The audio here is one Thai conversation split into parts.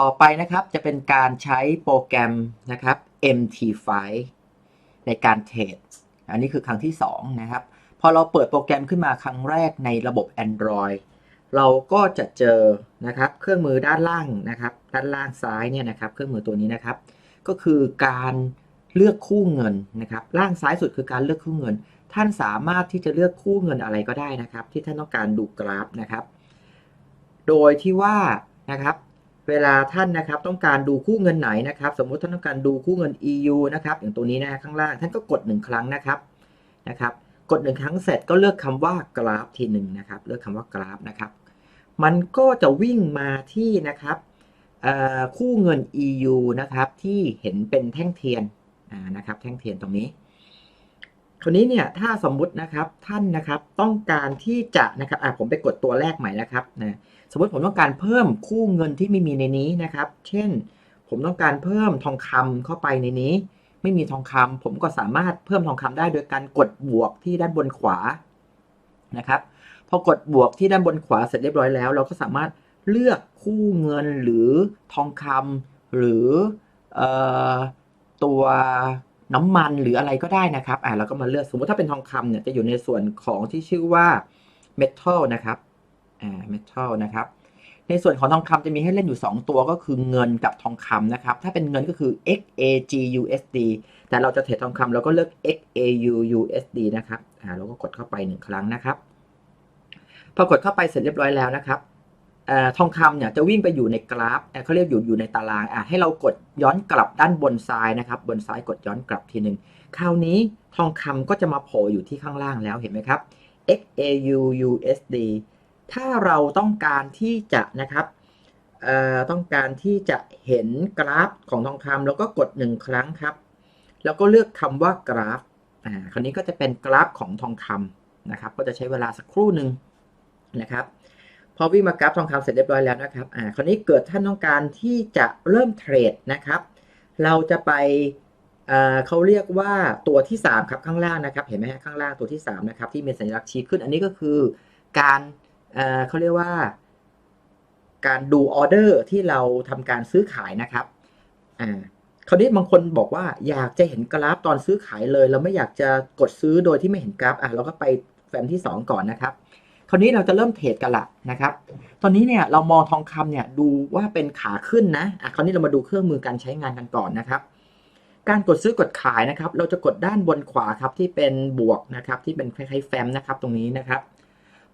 ต่อไปนะครับจะเป็นการใช้โปรแกรมนะครับ MT5 ในการเทรด อันนี้คือครั้งที่ 2 นะครับ พอเราเปิดโปรแกรมขึ้นมาครั้งแรกในระบบ Android เราก็จะเจอนะครับเครื่องมือด้านล่างนะครับ ด้านล่างซ้ายเนี่ยนะครับ เครื่องมือตัวนี้นะครับ ก็คือการเลือกคู่เงินนะครับ ล่างซ้ายสุดคือการเลือกคู่เงิน ท่านสามารถที่จะเลือกคู่เงินอะไรก็ได้นะครับ ที่ท่านต้องการดูกราฟนะครับ โดยที่ว่านะครับ เวลาท่านนะครับต้องการดูคู่เงินไหนนะครับ สมมุติท่านต้องการดูคู่เงิน EU นะครับอย่างตัวนี้นะข้างล่างท่านก็กด 1 ครั้งนะครับนะครับ กด 1 ครั้งเสร็จก็เลือกคำว่ากราฟทีหนึ่งนะครับ เลือกคำว่ากราฟนะครับ มันก็จะวิ่งมาที่นะครับคู่เงิน EU นะครับที่เห็นเป็นแท่งเทียนนะครับ แท่งเทียนตรงนี้คราวนี้เนี่ยถ้าสมมุตินะครับท่านนะครับต้องการที่จะนะครับอ่าผมไปกดตัวแรกใหม่นะครับนะ สมมติผมต้องการเพิ่มคู่เงินที่ไม่มีในนี้นะครับ เช่น ผมต้องการเพิ่มทองคำเข้าไปในนี้ ไม่มีทองคำผมก็สามารถเพิ่มทองคำได้โดยการกดบวกที่ด้านบนขวานะครับ พอกดบวกที่ด้านบนขวาเสร็จเรียบร้อยแล้ว เราก็สามารถเลือกคู่เงินหรือทองคำหรืออตัวน้ำมันหรืออะไรก็ได้นะครับ อ่าเราก็มาเลือก สมมติถ้าเป็นทองคำเนี่ยจะอยู่ในส่วนของที่ชื่อว่า metal นะครับ อ่า metal นะครับในส่วนของทองคำจะมีให้เล่นอยู่ 2 ตัวก็คือเงินกับทองคำนะครับ ถ้าเป็นเงินก็คือ XAGUSD แต่เราจะเทรดทองคำเราก็เลือก XAUUSD นะครับอ่าเราก็กดเข้าไป 1 ครั้งนะครับ พอกดเข้าไปเสร็จเรียบร้อยแล้วนะครับอทองคำเนี่ยจะวิ่งไปอยู่ในกราฟเขาเรียกอยู่อยู่ในตารางอะให้เรากดย้อนกลับด้านบนซ้ายนะครับ บนซ้ายกดย้อนกลับทีหนึ่งคราวนี้ทองคำก็จะมาโผล่อยู่ที่ข้างล่างแล้วเห็นไหมครับ XAUUSD ถ้าเราต้องการที่จะนะครับต้องการที่จะเห็นกราฟของทองคำแล้วก็กดหนึ่งครั้งครับ แล้วก็เลือกคำว่ากราฟอ่าคราวนี้ก็จะเป็นกราฟของทองคำนะครับ ก็จะใช้เวลาสักครู่หนึ่งนะครับ พอวิ่งมากราฟทองคำเสร็จเรียบร้อยแล้วนะครับอ่าคราวนี้เกิดท่านต้องการที่จะเริ่มเทรดนะครับ เราจะไปอ่าเขาเรียกว่าตัวที่ 3 ครับข้างล่างนะครับ เห็นไหมฮะข้างล่างตัวที่ 3 นะครับ ที่มีสัญลักษณ์ชี้ขึ้นอันนี้ก็คือการ เขาเรียกว่า การดูออเดอร์ที่เราทำการซื้อขายนะครับอ่าคราวนี้บางคนบอกว่าอยากจะเห็นกราฟตอนซื้อขายเลย เราไม่อยากจะกดซื้อโดยที่ไม่เห็นกราฟอะเราก็ไปแฟ้มที่ 2 ก่อนนะครับ คราวนี้เราจะเริ่มเทรดกันละนะครับ ตอนนี้เนี่ยเรามองทองคำเนี่ยดูว่าเป็นขาขึ้นนะอะคราวนี้เรามาดูเครื่องมือการใช้งานกันก่อนนะครับ การกดซื้อกดขายนะครับ เราจะกดด้านบนขวาครับที่เป็นบวกนะครับ ที่เป็นคล้ายๆแฟ้มนะครับ ตรงนี้นะครับ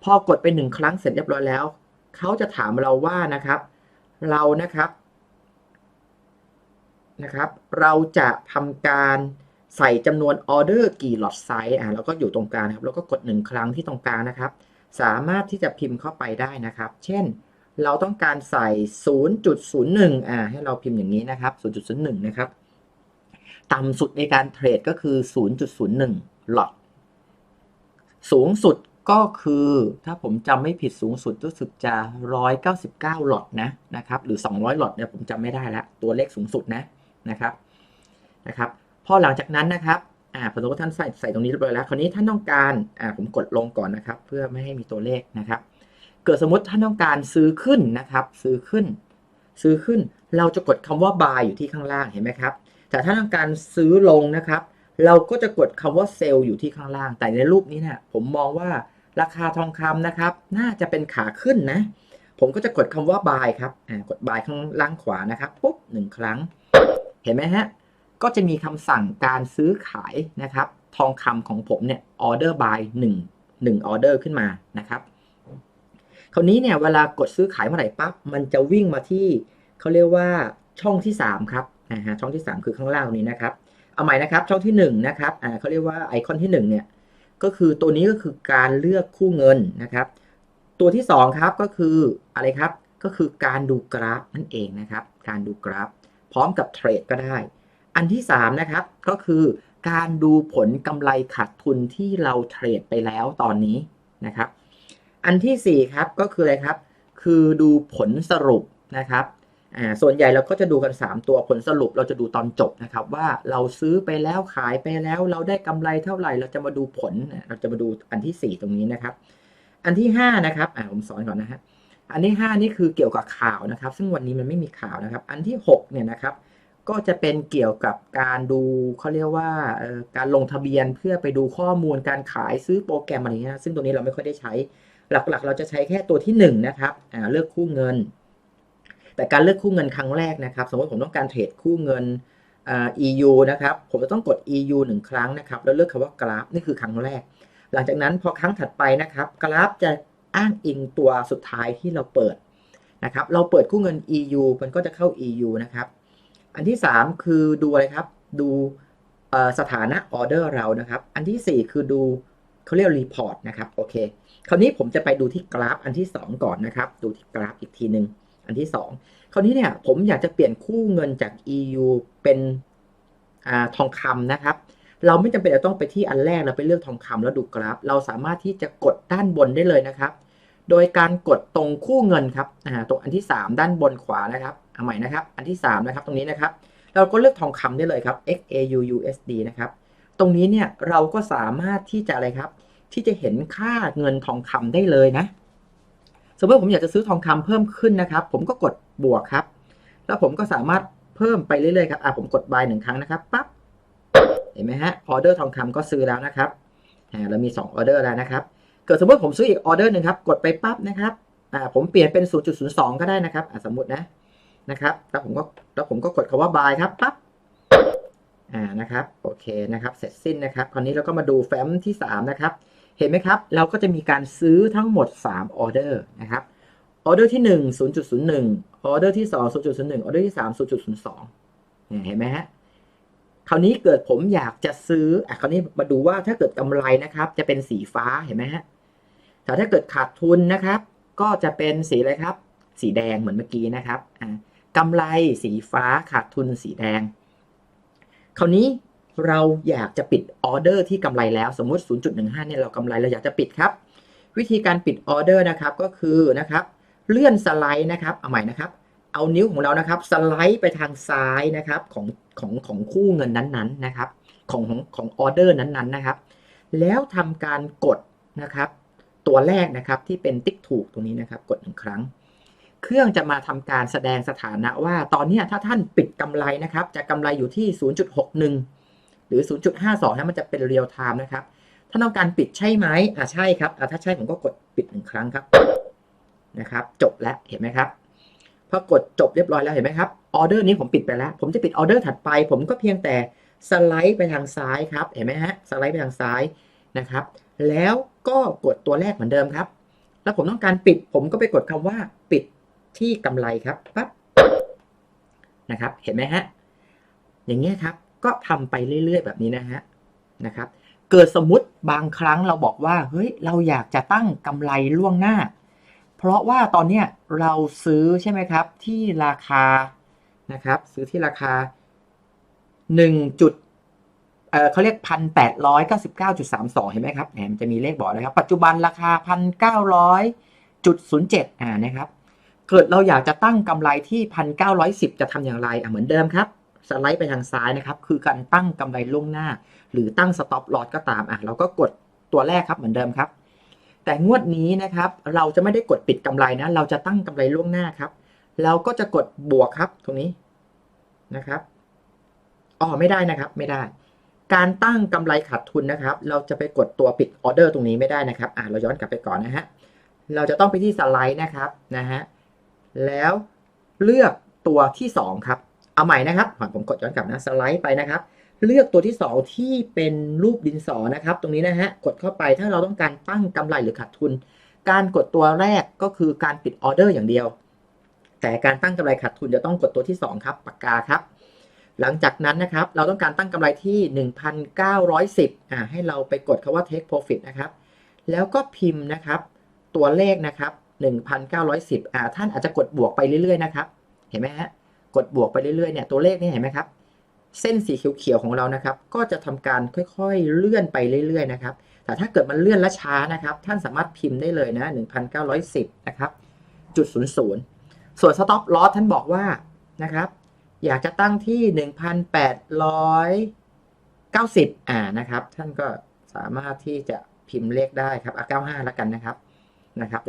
พอกดไปหนึ่งครั้งเสร็จเรียบร้อยแล้ว เขาจะถามเราว่านะครับ เรานะครับนะครับ เราจะทำการใส่จำนวนออเดอร์กี่หลอดไซส์อะแล้วก็อยู่ตรงกลางครับ แล้วก็กดหนึ่งครั้งที่ตรงกลางนะครับ สามารถที่จะพิมพ์เข้าไปได้นะครับ เช่น เราต้องการใส่ 0.01อ่าให้เราพิมพ์อย่างนี้นะครับ 0.01 นะครับ ต่ำสุดในการเทรดก็คือ 0.01 หลอด สูงสุด ก็คือถ้าผมจำไม่ผิดสูงสุดรู้สึกจะ 199 หลอดนะนะครับหรือ 200 หลอดเนี่ยผมจำไม่ได้แล้วตัวเลขสูงสุดนะนะครับนะครับพอหลังจากนั้นนะครับอ่าผมรู้ว่าท่านใส่ใส่ตรงนี้เรียบร้อยแล้ว คราวนี้ท่านต้องการอ่าผมกดลงก่อนนะครับ เพื่อไม่ให้มีตัวเลขนะครับ เกิดสมมติท่านต้องการซื้อขึ้นนะครับ ซื้อขึ้น ซื้อขึ้น เราจะกดคำว่า buy อยู่ที่ข้างล่างเห็นไหมครับแต่ถ้าต้องการซื้อลงนะครับ เราก็จะกดคำว่า sell อยู่ที่ข้างล่าง แต่ในรูปนี้เนี่ยผมมองว่า ราคาทองคำนะครับ น่าจะเป็นขาขึ้นนะ ผมก็จะกดคำว่า buy ครับอ่ากด buy ข้างล่างขวานะครับปุ๊บหนึ่งครั้ง เห็นไหมฮะ ก็จะมีคำสั่งการซื้อขายนะครับ ทองคำของผมเนี่ยออเดอร์บายหนึ่งหนึ่งออเดอร์ขึ้นมานะครับ คราวนี้เนี่ยเวลากดซื้อขายเมื่อไหร่ปั๊บ มันจะวิ่งมาที่เขาเรียกว่าช่องที่ 3 ครับนะฮะช่องที่ 3 คือข้างล่างนี้นะครับ เอาใหม่นะครับช่องที่1นะครับอ่าเขาเรียกว่าไอคอนที่1เนี่ย ก็คือตัวนี้ก็คือการเลือกคู่เงินนะครับ ตัวที่ 2 ครับก็คืออะไรครับก็คือการดูกราฟนั่นเองนะครับ การดูกราฟ พร้อมกับเทรดก็ได้ อันที่ 3 นะครับก็คือการดูผลกำไรขาดทุนที่เราเทรดไปแล้วตอนนี้นะครับ อันที่ 4 ครับก็คืออะไรครับ คือดูผลสรุปนะครับ อ่าส่วนใหญ่เราก็จะดูกัน 3 ตัวผลสรุปเราจะดูตอนจบนะครับ ว่าเราซื้อไปแล้วขายไปแล้ว เราได้กำไรเท่าไหร่ เราจะมาดูผลเราจะมาดูอันที่ 4 ตรงนี้นะครับ อันที่ 5 นะครับอ่าผมสอนก่อนนะฮะอันที่ห้านี่คือเกี่ยวกับข่าวนะครับ ซึ่งวันนี้มันไม่มีข่าวนะครับ อันที่หกเนี่ยนะครับก็จะเป็นเกี่ยวกับการดูเขาเรียกว่าการลงทะเบียนเพื่อไปดูข้อมูลการขายซื้อโปรแกรมอะไรเงี้ยซึ่งตัวนี้เราไม่ค่อยได้ใช้ หลักๆ เราจะใช้แค่ตัวที่หนึ่งนะครับอ่าเลือกคู่เงิน แต่การเลือกคู่เงินครั้งแรกนะครับ สมมติผมต้องการเทรดคู่เงินอ่า EU นะครับ ผมจะต้องกด EU หนึ่งครั้งนะครับ แล้วเลือกคำว่ากราฟ นี่คือครั้งแรก หลังจากนั้นพอครั้งถัดไปนะครับ กราฟจะอ้างอิงตัวสุดท้ายที่เราเปิดนะครับ เราเปิดคู่เงิน EU มันก็จะเข้า EU นะครับ อันที่ 3 คือดูอะไรครับ ดูสถานะออเดอร์เรานะครับ อันทีสี่4 คือดูเขาเรียกรีพอร์ตนะครับ โอเค คราวนี้ผมจะไปดูที่กราฟอันที่ 2 ก่อนนะครับ ดูที่กราฟอีกทีหนึ่ง อันที่ 2 คราวนี้เนี่ยผมอยากจะเปลี่ยนคู่เงินจาก EU เป็นอทองคำนะครับ เราไม่จำเป็นจะต้องไปที่อันแรกเราไปเลือกทองคำแล้วดูกราฟ เราสามารถที่จะกดด้านบนได้เลยนะครับ โดยการกดตรงคู่เงินครับตรงอันที่ 3 ด้านบนขวานะครับเอาใหม่นะครับ อันที่ 3 นะครับ ตรงนี้นะครับ เราก็เลือกทองคำได้เลยครับ XAU USD นะครับ ตรงนี้เนี่ยเราก็สามารถที่จะอะไรครับ ที่จะเห็นค่าเงินทองคำได้เลยนะ สมมติผมอยากจะซื้อทองคำเพิ่มขึ้นนะครับ ผมก็กดบวกครับ แล้วผมก็สามารถเพิ่มไปเรื่อยๆครับอะผมกด buy หนึ่งครั้งนะครับปั๊บเห็นไหมฮะออเดอร์ทองคำก็ซื้อแล้วนะครับอ่าเรามี2ออเดอร์แล้วนะครับ เกิดสมมติผมซื้ออีกออเดอร์หนึ่งครับกดไปปั๊บนะครับอ่าผมเปลี่ยนเป็น 0.02 ก็ได้นะครับอ่าสมมตินะนะครับ แล้วผมก็แล้วผมก็กดคาว่า buy ครับปั๊บอ่านะครับโอเคนะครับ เสร็จสิ้นนะครับ คราวนี้เราก็มาดูแฟ้มที่3นะครับ เห็นไหมครับ เราก็จะมีการซื้อทั้งหมด 3 ออเดอร์นะครับ ออเดอร์ที่ 1 0.01 ออเดอร์ที่ 2 0.01 ออเดอร์ที่ 3 0.02เนี่ยเห็นไหมฮะ คราวนี้เกิดผมอยากจะซื้ออะคราวนี้มาดูว่าถ้าเกิดกำไรนะครับ จะเป็นสีฟ้า เห็นไหมฮะ แต่ถ้าเกิดขาดทุนนะครับ ก็จะเป็นสีอะไรครับ สีแดงเหมือนเมื่อกี้นะครับอ่ากำไรสีฟ้าขาดทุนสีแดง คราวนี้ เราอยากจะปิดออเดอร์ที่กำไรแล้วสมมติ 0.15 เนี่ยเรากำไรเราอยากจะปิดครับ วิธีการปิดออเดอร์นะครับก็คือนะครับเลื่อนสไลด์นะครับเอาใหม่นะครับ เอานิ้วของเรานะครับสไลด์ไปทางซ้ายนะครับของของของคู่เงินนั้นๆนะครับของของของออเดอร์นั้นๆนะครับ แล้วทำการกดนะครับตัวแรกนะครับที่เป็นติ๊กถูกตรงนี้นะครับ กดหนึ่งครั้ง เครื่องจะมาทำการแสดงสถานะว่า ตอนนี้ถ้าท่านปิดกำไรนะครับ จะกำไรอยู่ที่ 0.61 หรือ 0.52นะมันจะเป็นเรียลไทม์นะครับ ถ้าต้องการปิดใช่ไหมอ่าใช่ครับอ่าถ้าใช่ผมก็กดปิดหนึ่งครั้งครับนะครับ จบแล้วเห็นไหมครับพอกดจบเรียบร้อยแล้วเห็นไหมครับออเดอร์นี้ผมปิดไปแล้ว ผมจะปิดออเดอร์ถัดไป ผมก็เพียงแต่สไลด์ไปทางซ้ายครับเห็นไหมฮะสไลด์ไปทางซ้ายนะครับ แล้วก็กดตัวแรกเหมือนเดิมครับ แล้วผมต้องการปิด ผมก็ไปกดคำว่าปิดที่กำไรครับปั๊บนะครับ เห็นไหมฮะอย่างเงี้ยครับ ก็ทำไปเรื่อย ๆ แบบนี้นะฮะนะครับ เกิดสมมติบางครั้งเราบอกว่าเฮ้ยเราอยากจะตั้งกำไรล่วงหน้า เพราะว่าตอนเนี้ยเราซื้อใช่ไหมครับ ที่ราคานะครับซื้อที่ราคา1จุดเออเขาเรียกพันแปดร้อยเก้าสิบเก้าจุดสามสองเห็นไหมครับเนี่ยมันจะมีเลขบอกนะครับ ปัจจุบันราคาพันเก้าร้อยจุดศูนย์เจ็ดอ่านะครับ เกิดเราอยากจะตั้งกำไรที่พันเก้าร้อยสิบจะทำอย่างไรอะเหมือนเดิมครับ สไลด์ไปทางซ้ายนะครับ คือการตั้งกำไรล่วงหน้า หรือตั้ง stop loss ก็ตามอะเราก็กดตัวแรกครับเหมือนเดิมครับ แต่งวดนี้นะครับ เราจะไม่ได้กดปิดกำไรนะ เราจะตั้งกำไรล่วงหน้าครับ เราก็จะกดบวกครับตรงนี้นะครับอ๋อไม่ได้นะครับ ไม่ได้ การตั้งกำไรขาดทุนนะครับ เราจะไปกดตัวปิดออเดอร์ตรงนี้ไม่ได้นะครับ อะเราย้อนกลับไปก่อนนะฮะเราจะต้องไปที่สไลด์นะครับนะฮะแล้วเลือกตัวที่สองครับ เอาใหม่นะครับผมกดย้อนกลับนะสไลด์ไปนะครับ เลือกตัวที่ 2 ที่เป็นรูปดินสอนะครับ ตรงนี้นะฮะกดเข้าไปถ้าเราต้องการตั้งกำไรหรือขาดทุน การกดตัวแรกก็คือการปิดออเดอร์อย่างเดียว แต่การตั้งกำไรขาดทุนจะต้องกดตัวที่ 2 ครับปากกาครับ หลังจากนั้นนะครับเราต้องการตั้งกำไรที่ 1,910อ่าให้เราไปกดคาว่า take profit นะครับแล้วก็พิมพ์นะครับ ตัวเลขนะครับ 1,910อ่าท่านอาจจะกดบวกไปเรื่อยๆนะครับ เห็นไหมฮะ กดบวกไปเรื่อยๆเนี่ยตัวเลขนี่เห็นไหมครับเส้นสีเขียวๆของเรานะครับ ก็จะทำการค่อยๆเลื่อนไปเรื่อยๆนะครับ แต่ถ้าเกิดมันเลื่อนและช้านะครับ ท่านสามารถพิมพ์ได้เลยนะ 1,910 นะครับจุด00 ส่วน stop loss ท่านบอกว่านะครับ อยากจะตั้งที่ 1,890 อ่านะครับ ท่านก็สามารถที่จะพิมพ์เลขได้ครับอะ95 แล้วกันนะครับนะครับ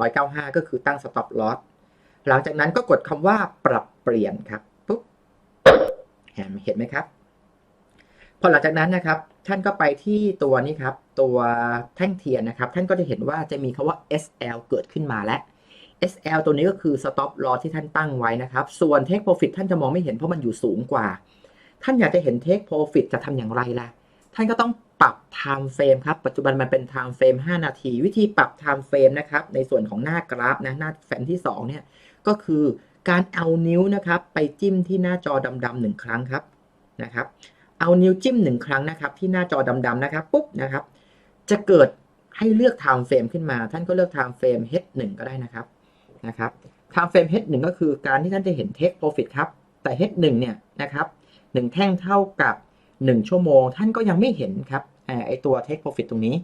1,895 ก็คือตั้ง stop loss หลังจากนั้นก็กดคำว่าปรับเปลี่ยนครับปุ๊บเห็นเห็นไหมครับ พอหลังจากนั้นนะครับ ท่านก็ไปที่ตัวนี้ครับ ตัวแท่งเทียนนะครับ ท่านก็จะเห็นว่าจะมีคำว่า SL เกิดขึ้นมาแล้ว SL ตัวนี้ก็คือ stop loss ที่ท่านตั้งไว้นะครับ ส่วน take profit ท่านจะมองไม่เห็นเพราะมันอยู่สูงกว่า ท่านอยากจะเห็น take profit จะทำอย่างไรล่ะ ท่านก็ต้องปรับ time frame ครับ ปัจจุบันมันเป็น time frame 5 นาที วิธีปรับ time frame นะครับ ในส่วนของหน้ากราฟนะ หน้าแฟ้มที่ 2 เนี่ย ก็คือการเอานิ้วนะครับไปจิ้มที่หน้าจอดำๆหนึ่งครั้งครับนะครับ เอานิ้วจิ้มหนึ่งครั้งนะครับ ที่หน้าจอดำๆนะครับปุ๊บนะครับ จะเกิดให้เลือก time frame ขึ้นมา ท่านก็เลือก time frame H1 ก็ได้นะครับนะครับ time frame H1 ก็คือการที่ท่านจะเห็น take profit ครับ แต่ H1 เนี่ยนะครับหนึ่งแท่งเท่ากับ 1 ชั่วโมง ท่านก็ยังไม่เห็นครับไอตัว take profit ตรงนี้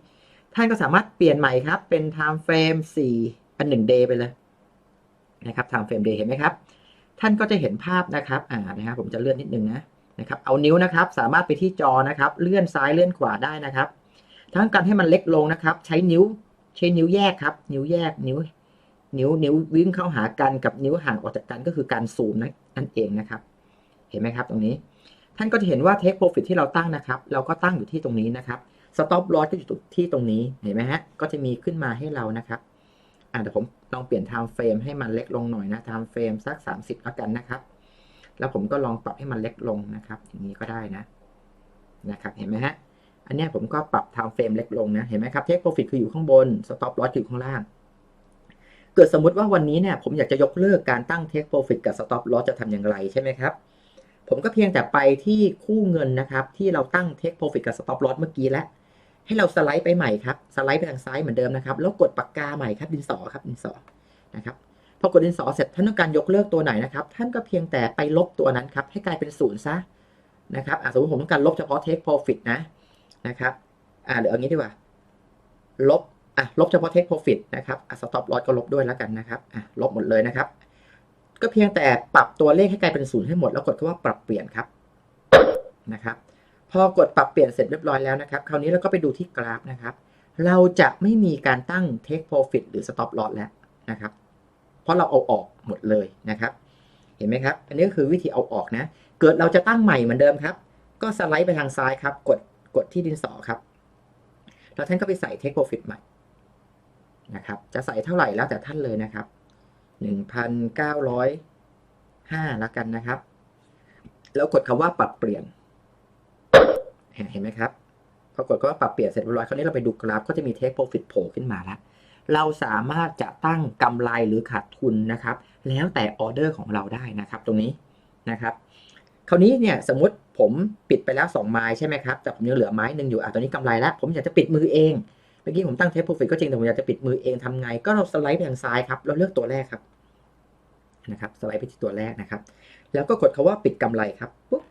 ท่านก็สามารถเปลี่ยนใหม่ครับ เป็น time frame 4อัน1 day ไปเลย นะครับ time frame day เห็นไหมครับ ท่านก็จะเห็นภาพนะครับอ่านะครับผมจะเลื่อนนิดนึงนะนะครับเอานิ้วนะครับสามารถไปที่จอนะครับ เลื่อนซ้ายเลื่อนขวาได้นะครับทั้งการให้มันเล็กลงนะครับ ใช้นิ้วใช้นิ้วแยกครับ นิ้วแยกนิ้ว นิ้วนิ้ววิ่งเข้าหากันกับนิ้วห่างออกจากกันก็คือการซูมนั่นเองนะครับ เห็นไหมครับตรงนี้ ท่านก็จะเห็นว่า take profit ที่เราตั้งนะครับ เราก็ตั้งอยู่ที่ตรงนี้นะครับ stop loss ก็อยู่ที่ตรงนี้เห็นไหมฮะก็จะมีขึ้นมาให้เรานะครับ อ่าเดี๋ยวผมลองเปลี่ยน time frame ให้มันเล็กลงหน่อยนะ time frame สัก 30 แล้วกันนะครับ แล้วผมก็ลองปรับให้มันเล็กลงนะครับ อย่างนี้ก็ได้นะนะครับ เห็นไหมฮะ อันนี้ผมก็ปรับ time frame เล็กลงนะ เห็นไหมครับ take profit คืออยู่ข้างบน stop loss อยู่ข้างล่าง เกิดสมมติว่าวันนี้เนี่ยผมอยากจะยกเลิกการตั้ง take profit กับ stop loss จะทำอย่างไรใช่ไหมครับ ผมก็เพียงแต่ไปที่คู่เงินนะครับ ที่เราตั้ง take profit กับ stop loss เมื่อกี้แล้ว ให้เราสไลด์ไปใหม่ครับสไลด์ไปทางซ้ายเหมือนเดิมนะครับ แล้วกดปากกาใหม่ครับดินสอครับดินสอนะครับพอกดดินสอเสร็จท่านต้องการยกเลิกตัวไหนนะครับ ท่านก็เพียงแต่ไปลบตัวนั้นครับให้กลายเป็นศูนย์ซะนะครับสมมติผมต้องการลบเฉพาะ take profit นะนะครับอ่าเดี๋ยวเอางี้ดีกว่า ลบอะลบเฉพาะ take profit นะครับอะ stop loss ก็ลบด้วยแล้วกันนะครับอะลบหมดเลยนะครับ ก็เพียงแต่ปรับตัวเลขให้กลายเป็นศูนย์ให้หมดแล้วกดคำว่าปรับเปลี่ยนครับนะครับ พอกดปรับเปลี่ยนเสร็จเรียบร้อยแล้วนะครับ คราวนี้เราก็ไปดูที่กราฟนะครับ เราจะไม่มีการตั้ง take profit หรือ stop loss แล้วนะครับ เพราะเราเอาออกหมดเลยนะครับ เห็นไหมครับ อันนี้ก็คือวิธีเอาออกนะ เกิดเราจะตั้งใหม่เหมือนเดิมครับ ก็สไลด์ไปทางซ้ายครับ กดกดที่ดินสอครับ แล้วท่านก็ไปใส่ take profit ใหม่นะครับ จะใส่เท่าไหร่แล้วแต่ท่านเลยนะครับหนึ่งพันเก้าร้อยห้าแล้วกันนะครับ แล้วกดคำว่าปรับเปลี่ยน เห็นไหมครับพอกดคำว่าปรับเปลี่ยนเสร็จเรียบร้อยคราวนี้เราไปดูกราฟก็จะมี take profit โผล่ขึ้นมาแล้วเราสามารถจะตั้งกำไรหรือขาดทุนนะครับ แล้วแต่ออเดอร์ของเราได้นะครับ ตรงนี้นะครับ คราวนี้เนี่ยสมมติผมปิดไปแล้ว2ไม้ใช่ไหมครับแต่ผมยังเหลือไม้หนึ่งอยู่อะตอนนี้กำไรแล้ว ผมอยากจะปิดมือเองเมื่อกี้ผมตั้ง take profit ก็จริงแต่ผมอยากจะปิดมือเองทำไง ก็เราสไลด์ไปทางซ้ายครับเราเลือกตัวแรกครับนะครับ สไลด์ไปที่ตัวแรกนะครับ แล้วก็กดคาว่าปิดกำไรครับปุ๊บ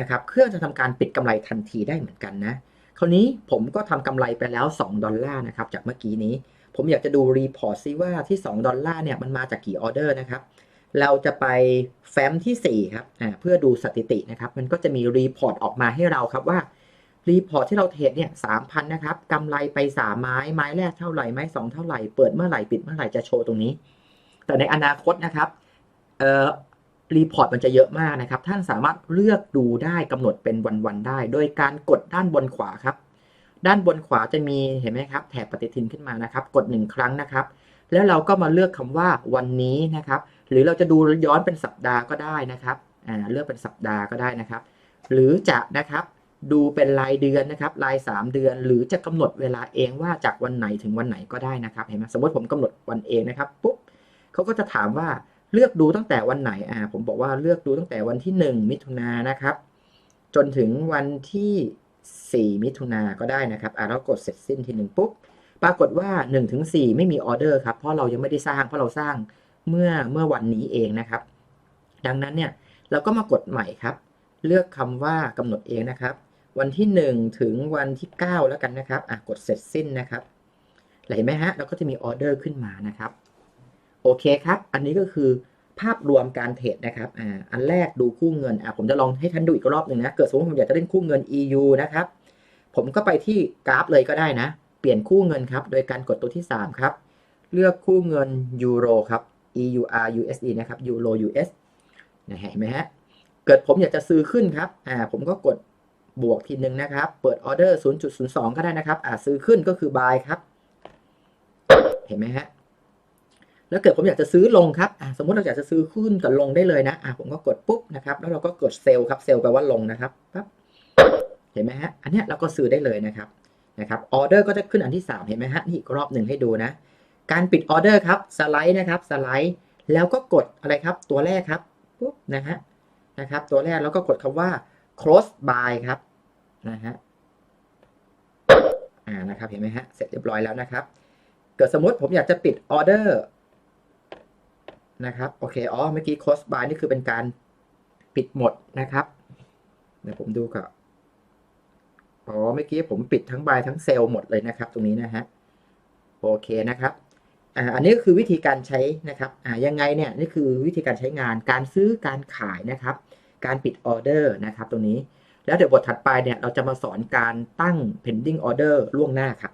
นะครับ เครื่องจะทำการปิดกำไรทันทีได้เหมือนกันนะ คราวนี้ผมก็ทำกำไรไปแล้ว 2 ดอลลาร์นะครับ จากเมื่อกี้นี้ ผมอยากจะดูรีพอร์ตซิว่าที่ 2 ดอลลาร์เนี่ยมันมาจากกี่ออเดอร์นะครับ เราจะไปแฟ้มที่ 4 ครับเพื่อดูสถิตินะครับ มันก็จะมีรีพอร์ตออกมาให้เราครับว่ารีพอร์ตที่เราเทรดเนี่ยสามพันนะครับกำไรไป3ไม้ ไม้แรกเท่าไหร่ ไม้สองเท่าไหร่ เปิดเมื่อไหร่ ปิดเมื่อไหร่ จะโชว์ตรงนี้ แต่ในอนาคตนะครับ เอ่อ รีพอร์ตมันจะเยอะมากนะครับ ท่านสามารถเลือกดูได้กำหนดเป็นวันๆได้ โดยการกดด้านบนขวาครับ ด้านบนขวาจะมีเห็นไหมครับ แถบปฏิทินขึ้นมานะครับ กด 1 ครั้งนะครับ แล้วเราก็มาเลือกคำว่าวันนี้นะครับ หรือเราจะดูย้อนเป็นสัปดาห์ก็ได้นะครับอ่าเลือกเป็นสัปดาห์ก็ได้นะครับ หรือจะนะครับดูเป็นรายเดือนนะครับ ราย 3 เดือน หรือจะกำหนดเวลาเองว่าจากวันไหนถึงวันไหนก็ได้นะครับ เห็นไหมสมมติผมกำหนดวันเองนะครับปุ๊บเขาก็จะถามว่า เลือกดูตั้งแต่วันไหนอ่าผมบอกว่าเลือกดูตั้งแต่วันที่ 1 มิถุนายนนะครับ จนถึงวันที่ 4 มิถุนาก็ได้นะครับอ่าเรากดเสร็จสิ้นทีหนึ่งปุ๊บปรากฏว่า1ถึง4ไม่มีออเดอร์ครับ เพราะเรายังไม่ได้สร้าง เพราะเราสร้างเมื่อเมื่อวันนี้เองนะครับ ดังนั้นเนี่ยเราก็มากดใหม่ครับ เลือกคำว่ากำหนดเองนะครับ วันที่ 1 ถึงวันที่ 9 แล้วกันนะครับอะกดเสร็จสิ้นนะครับเห็นไหมฮะเราก็จะมีออเดอร์ขึ้นมานะครับ โอเคครับ อันนี้ก็คือภาพรวมการเทรดนะครับ อ่า อันแรกดูคู่เงิน อะผมจะลองให้ท่านดูอีกรอบหนึ่งนะ เกิดสมมติผมอยากจะเล่นคู่เงิน EU นะครับ ผมก็ไปที่กราฟเลยก็ได้นะ เปลี่ยนคู่เงินครับ โดยการกดตัวที่ 3 ครับ เลือกคู่เงินยูโรครับ EUR USD นะครับ ยูโร US นะเห็นไหมฮะ เกิดผมอยากจะซื้อขึ้นครับ อ่า ผมก็กดบวกทีหนึ่งนะครับ เปิดออเดอร์ 0.02 ก็ได้นะครับ อ่า ซื้อขึ้นก็คือ buy ครับ เห็นไหมฮะ แล้วเกิดผมอยากจะซื้อลงครับสมมติเราอยากจะซื้อขึ้นกับลงได้เลยนะผมก็กดปุ๊บนะครับแล้วเราก็กดเซลล์ครับเซลล์แปลว่าลงนะครับปั๊บเห็นไหมฮะอันนี้เราก็ซื้อได้เลยนะครับนะครับออเดอร์ก็จะขึ้นอันที่ 3 เห็นไหมฮะนี่รอบหนึ่งให้ดูนะ การปิดออเดอร์ครับสไลด์นะครับสไลด์แล้วก็กดอะไรครับตัวแรกครับปุ๊บนะฮะนะครับตัวแรกแล้วก็กดคำว่า close by ครับนะฮะอ่านะครับเห็นไหมฮะเสร็จเรียบร้อยแล้วนะครับ เกิดสมมติผมอยากจะปิดออเดอร์ นะครับ โอเค อ๋อ เมื่อกี้ close by นี่คือเป็นการปิดหมดนะครับเดี๋ยวผมดูก่อนอ๋อ เมื่อกี้ผมปิดทั้งบายทั้งเซลล์หมดเลยนะครับ ตรงนี้นะฮะ โอเคนะครับอ่าอันนี้ก็คือวิธีการใช้นะครับ อ่า ยังไงเนี่ย นี่คือวิธีการใช้งาน การซื้อ การขายนะครับ การปิดออเดอร์นะครับ ตรงนี้ แล้วเดี๋ยวบทถัดไปเนี่ย เราจะมาสอนการตั้ง pending order ล่วงหน้าครับ